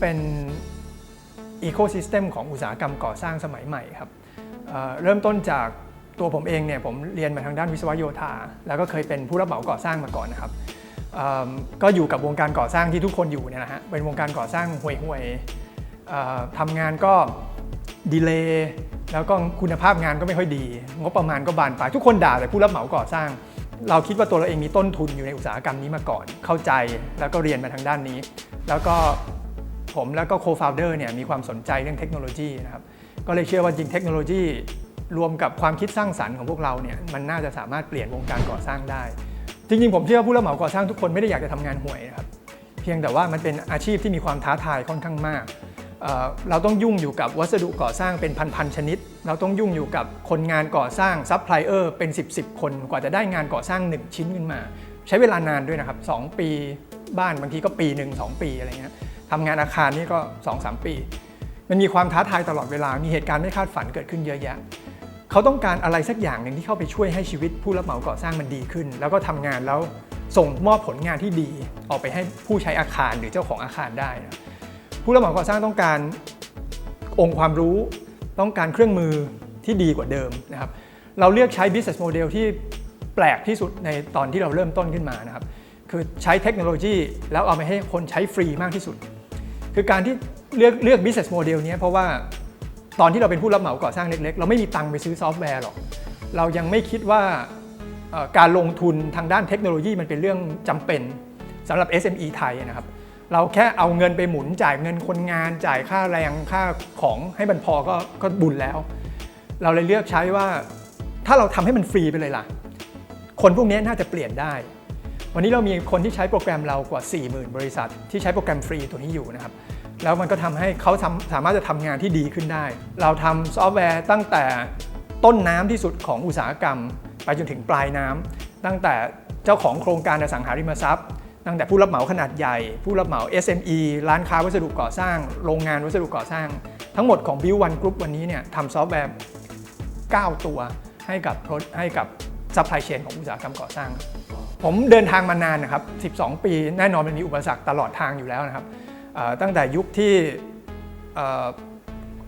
เป็นอีโคซิสเต็มของอุตสาหกรรมก่อสร้างสมัยใหม่ครับเเริ่มต้นจากตัวผมเองเนี่ยผมเรียนมาทางด้านวิศวโยธา แล้วก็เคยเป็นผู้รับเหมาก่อสร้างมาก่อนนะครับก็อยู่กับวงการก่อสร้างที่ทุกคนอยู่เนี่ยนะฮะเป็นวงการก่อสร้างห่วยๆทำงานก็ดีเลย์แล้วก็คุณภาพงานก็ไม่ค่อยดี งบประมาณก็บานปลายทุกคนด่าแต่ผู้รับเหมาก่อสร้าง เราคิดว่าตัวเราเองมีต้นทุนอยู่ในอุตสาหกรรมนี้มาก่อน เข้าใจแล้วก็เรียนมาทางด้านนี้ แล้วก็ ผมแล้วก็โคฟาวเดอร์เนี่ยมีความสนใจเรื่องเทคโนโลยีนะครับก็เลยเชื่อว่าจริงเทคโนโลยีรวมกับความคิดสร้างสรรค์ของพวกเราเนี่ยมันน่าจะสามารถเปลี่ยนวงการก่อสร้างได้ จริงๆ ผมเชื่อว่าผู้รับเหมาก่อสร้างทุกคนไม่ได้อยากจะทำงานห่วยนะครับเพียงแต่ว่ามันเป็นอาชีพที่มีความท้าทายค่อนข้างมากเเราต้องยุ่งอยู่กับวัสดุก่อสร้างเป็นพันๆชนิด เราต้องยุ่งอยู่กับคนงานก่อสร้างซัพพลายเออร์เป็น 10 10คนกว่าจะได้งานก่อสร้าง 1 ชิ้นขึ้นมา ใช้เวลานานด้วยนะครับ2ปีบ้านบางทีก็ปีหนึ่งสองปีอะไรเงี้ย ทำงานอาคารนี่ก็ 2-3 ปี มันมีความท้าทายตลอดเวลา มีเหตุการณ์ไม่คาดฝันเกิดขึ้นเยอะแยะ เขาต้องการอะไรสักอย่างหนึ่งที่เข้าไปช่วยให้ชีวิตผู้รับเหมาก่อสร้างมันดีขึ้น แล้วก็ทำงานแล้วส่งมอบผลงานที่ดี ออกไปให้ผู้ใช้อาคารหรือเจ้าของอาคารได้นะผู้รับเหมาก่อสร้างต้องการองค์ความรู้ต้องการเครื่องมือที่ดีกว่าเดิมนะครับ เราเลือกใช้ business model ที่แปลกที่สุดในตอนที่เราเริ่มต้นขึ้นมานะครับ คือใช้เทคโนโลยีแล้วเอาไปให้คนใช้ฟรีมากที่สุด คือการที่เลือกเลือก business model เนี้ยเพราะว่าตอนที่เราเป็นผู้รับเหมาก่อสร้างเล็ก ๆ เราไม่มีตังค์ไปซื้อซอฟต์แวร์หรอก เรายังไม่คิดว่าการลงทุนทางด้านเทคโนโลยีมันเป็นเรื่องจำเป็นสำหรับ SME ไทยนะครับ เราแค่เอาเงินไปหมุนจ่ายเงินคนงานจ่ายค่าแรงค่าของให้มันพอก็ก็บุญแล้ว เราเลยเลือกใช้ว่าถ้าเราทำให้มันฟรีไปเลยล่ะ คนพวกนี้น่าจะเปลี่ยนได้ วันนี้เรามีคนที่ใช้โปรแกรมเรากว่า 40,000 บริษัท ที่ใช้โปรแกรมฟรีตัวนี้อยู่นะครับ แล้วมันก็ทำให้เขาสามารถจะทำงานที่ดีขึ้นได้ เราทำซอฟต์แวร์ตั้งแต่ต้นน้ำที่สุดของอุตสาหกรรม ไปจนถึงปลายน้ำตั้งแต่เจ้าของโครงการอสังหาริมทรัพย์ ตั้งแต่ผู้รับเหมาขนาดใหญ่ ผู้รับเหมา SME ร้านค้าวัสดุก่อสร้าง โรงงานวัสดุก่อสร้าง ทั้งหมดของ Build One Group วันนี้เนี่ยทำซอฟต์แวร์ 9 ตัวให้กับให้กับซัพพลายเชนของอุตสาหกรรมก่อสร้าง ผมเดินทางมานานนะครับ 12 ปี แน่นอนมันมีอุปสรรคตลอดทางอยู่แล้วนะครับ ตั้งแต่ยุคที่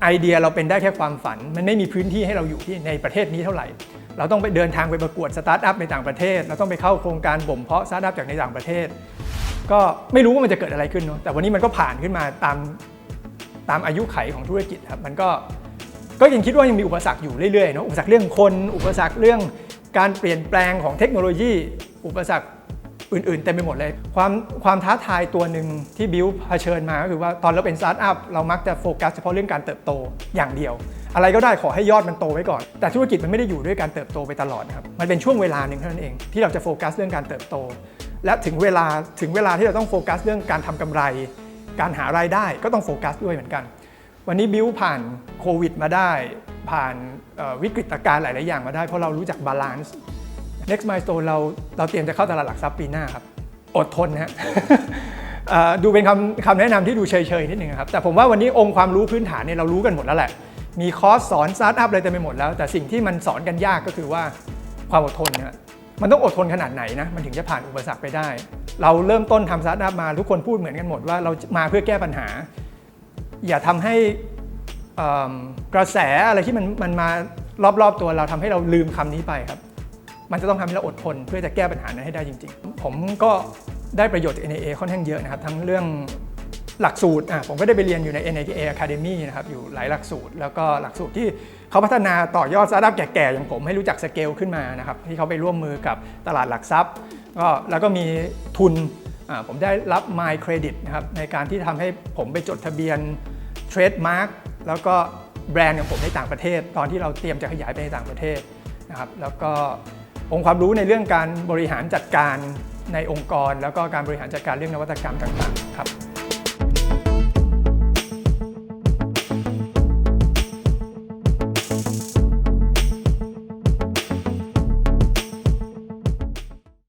ไอเดียเราเป็นได้แค่ความฝัน มันไม่มีพื้นที่ให้เราอยู่ที่ในประเทศนี้เท่าไหร่ เราต้องไปเดินทางไปประกวดสตาร์ทอัพในต่างประเทศ เราต้องไปเข้าโครงการบ่มเพาะสตาร์ทอัพจากในต่างประเทศ ก็ไม่รู้ว่ามันจะเกิดอะไรขึ้นเนาะ แต่วันนี้มันก็ผ่านขึ้นมาตามตามอายุไขของธุรกิจครับ มันก็ก็ยังคิดว่ายังมีอุปสรรคอยู่เรื่อยๆเนาะ อุปสรรคเรื่องคน อุปสรรคเรื่องการเปลี่ยนแปลงของเทคโนโลยีอุปสรรคอื่นๆเต็มไปหมดเลย ความความท้าทายตัวหนึ่งที่บิวเผชิญมาก็คือว่าตอนเราเป็นสตาร์ทอัพเรามักจะโฟกัสเฉพาะเรื่องการเติบโตอย่างเดียว อะไรก็ได้ขอให้ยอดมันโตไว้ก่อน แต่ธุรกิจมันไม่ได้อยู่ด้วยการเติบโตไปตลอดนะครับมันเป็นช่วงเวลาหนึ่งเท่านั้นเอง ที่เราจะโฟกัสเรื่องการเติบโต และถึงเวลาถึงเวลาที่เราต้องโฟกัสเรื่องการทำกำไร การหารายได้ก็ต้องโฟกัสด้วยเหมือนกัน วันนี้บิวผ่านโควิดมาได้ ผ่านวิกฤตการณ์หลาย ๆ อย่างมาได้เพราะเรารู้จักบาลานซ์ next milestone เราเราเตรียมจะเข้าตลาดหลักทรัพย์ปีหน้าครับ อดทนนะฮะดูเป็นคำคำแนะนำที่ดูเฉยๆนิดนึงครับ แต่ผมว่าวันนี้องค์ความรู้พื้นฐานเนี่ยเรารู้กันหมดแล้วแหละ มีคอร์สสอนสตาร์ทอัพอะไรเต็มไปหมดแล้ว แต่สิ่งที่มันสอนกันยากก็คือว่าความอดทนนะมันต้องอดทนขนาดไหนนะ มันถึงจะผ่านอุปสรรคไปได้ เราเริ่มต้นทำสตาร์ทอัพมาทุกคนพูดเหมือนกันหมดว่าเรามาเพื่อแก้ปัญหา อย่าทำให้กระแสอะไรที่มันมันมารอบๆตัวเราทำให้เราลืมคำนี้ไปครับ มันจะต้องทำให้เราอดทนเพื่อจะแก้ปัญหานั้นให้ได้จริง ๆ ผมก็ได้ประโยชน์จาก NAA ค่อนข้างเยอะนะครับ ทั้งเรื่องหลักสูตรอะผมก็ได้ไปเรียนอยู่ใน NAA Academy นะครับ อยู่หลายหลักสูตร แล้วก็หลักสูตรที่เขาพัฒนาต่อยอดสตาร์ทอัพแก่ๆ อย่างผมให้รู้จักสเกลขึ้นมานะครับ ที่เขาไปร่วมมือกับตลาดหลักทรัพย์ก็แล้วก็มีทุนอ่าผมได้รับ My Credit นะครับ ในการที่ทำให้ผมไปจดทะเบียนเทรดมาร์กแล้วก็แบรนด์ของผมในต่างประเทศ ตอนที่เราเตรียมจะขยายไปในต่างประเทศนะครับแล้วก็ องค์ความรู้ในเรื่องการบริหารจัดการในองค์กร แล้วก็การบริหารจัดการเรื่องนวัตกรรมต่างๆครับ